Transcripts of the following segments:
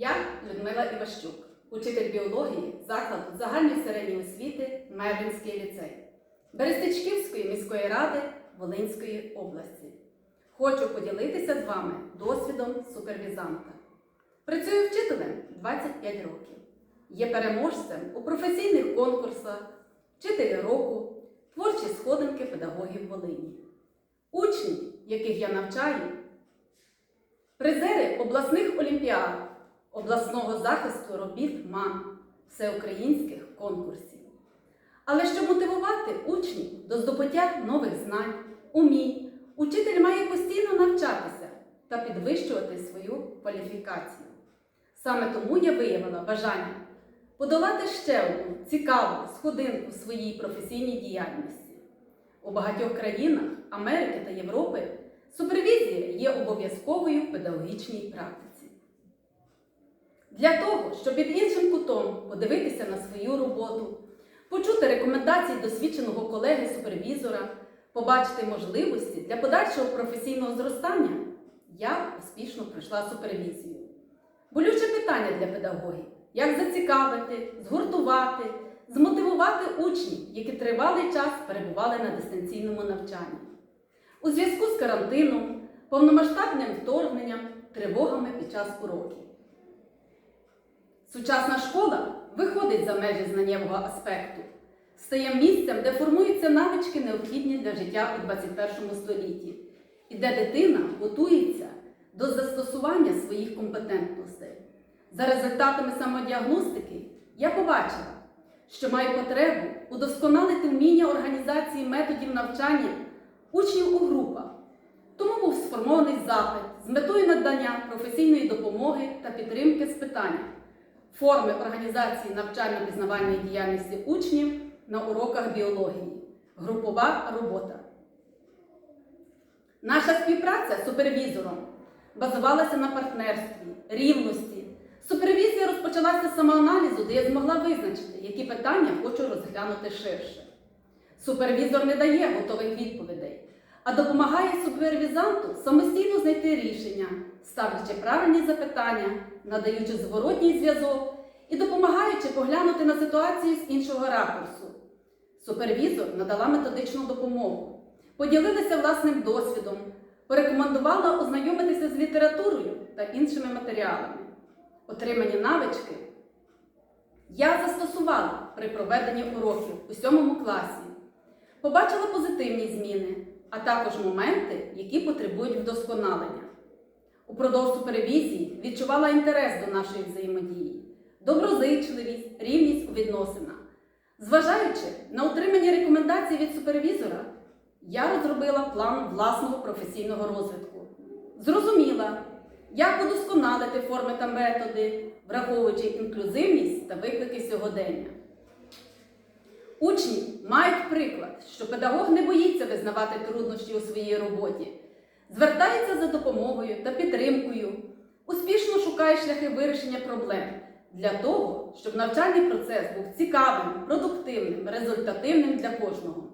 Я Людмила Іващук, учитель біології закладу загальної середньої освіти Мерлінський ліцей Берестичківської міської ради Волинської області. Хочу поділитися з вами досвідом супервізанта. Працюю вчителем 25 років. Є переможцем у професійних конкурсах, вчитель року, творчі сходинки педагогів Волині. Учні, яких я навчаю, призери обласних олімпіад, обласного захисту робіт МАН, всеукраїнських конкурсів. Але щоб мотивувати учнів до здобуття нових знань, умінь, учитель має постійно навчатися та підвищувати свою кваліфікацію. Саме тому я виявила бажання подолати ще одну цікаву сходинку своїй професійній діяльності. У багатьох країнах Америки та Європи супервізія є обов'язковою педагогічній практиці. Для того, щоб під іншим кутом подивитися на свою роботу, почути рекомендації досвідченого колеги-супервізора, побачити можливості для подальшого професійного зростання, я успішно пройшла супервізію. Болюче питання для педагогів як зацікавити, згуртувати, змотивувати учнів, які тривалий час перебували на дистанційному навчанні. У зв'язку з карантином, повномасштабним вторгненням, тривогами під час уроків. Сучасна школа виходить за межі знаннєвого аспекту, стає місцем, де формуються навички, необхідні для життя у 21 столітті, і де дитина готується до застосування своїх компетентностей. За результатами самодіагностики я побачила, що маю потребу удосконалити вміння організації методів навчання учнів у групах. Тому був сформований запит з метою надання професійної допомоги та підтримки з питання форми організації навчально-пізнавальної діяльності учнів на уроках біології, групова робота. Наша співпраця з супервізором базувалася на партнерстві, рівності. Супервізія розпочалася з самоаналізу, де я змогла визначити, які питання хочу розглянути ширше. Супервізор не дає готових відповідей, а допомагає супервізанту самостійно знайти рішення, ставлячи правильні запитання, надаючи зворотній зв'язок і допомагаючи поглянути на ситуацію з іншого ракурсу. Супервізор надала методичну допомогу, поділилася власним досвідом, порекомендувала ознайомитися з літературою та іншими матеріалами. Отримані навички я застосувала при проведенні уроків у сьомому класі, побачила позитивні зміни, а також моменти, які потребують вдосконалення. Упродовж супервізії відчувала інтерес до нашої взаємодії, доброзичливість, рівність у відносинах. Зважаючи на отримані рекомендації від супервізора, я розробила план власного професійного розвитку. Зрозуміла, як удосконалити форми та методи, враховуючи інклюзивність та виклики сьогодення. Учні мають приклад, що педагог не боїться визнавати труднощі у своїй роботі, звертається за допомогою та підтримкою, успішно шукає шляхи вирішення проблем для того, щоб навчальний процес був цікавим, продуктивним, результативним для кожного.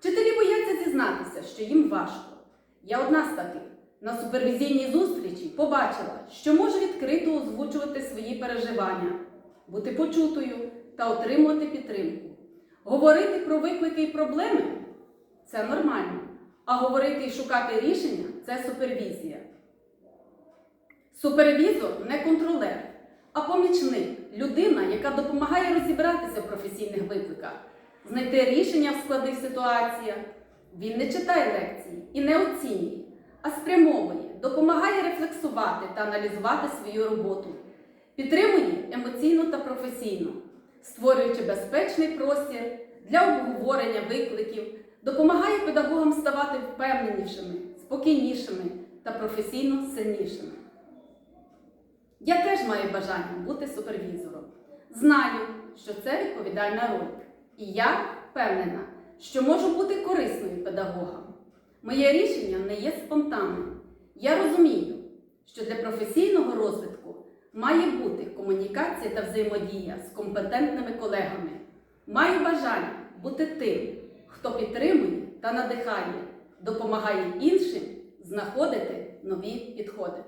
Вчителі бояться зізнатися, що їм важко. Я одна з таких. На супервізійній зустрічі побачила, що можу відкрито озвучувати свої переживання, бути почутою та отримувати підтримку. Говорити про виклики і проблеми це нормально, а говорити і шукати рішення це супервізія. Супервізор не контролер, а помічник людина, яка допомагає розібратися в професійних викликах, знайти рішення в складних ситуаціях. Він не читає лекції і не оцінює а спрямовує, допомагає рефлексувати та аналізувати свою роботу, підтримує емоційно та професійно, створюючи безпечний простір для обговорення викликів, допомагає педагогам ставати впевненішими, спокійнішими та професійно сильнішими. Я теж маю бажання бути супервізором. Знаю, що це відповідальна роль. І я впевнена, що можу бути корисною педагогам. Моє рішення не є спонтанним. Я розумію, що для професійного розвитку має бути комунікація та взаємодія з компетентними колегами. Маю бажання бути тим, хто підтримує та надихає, допомагає іншим знаходити нові підходи.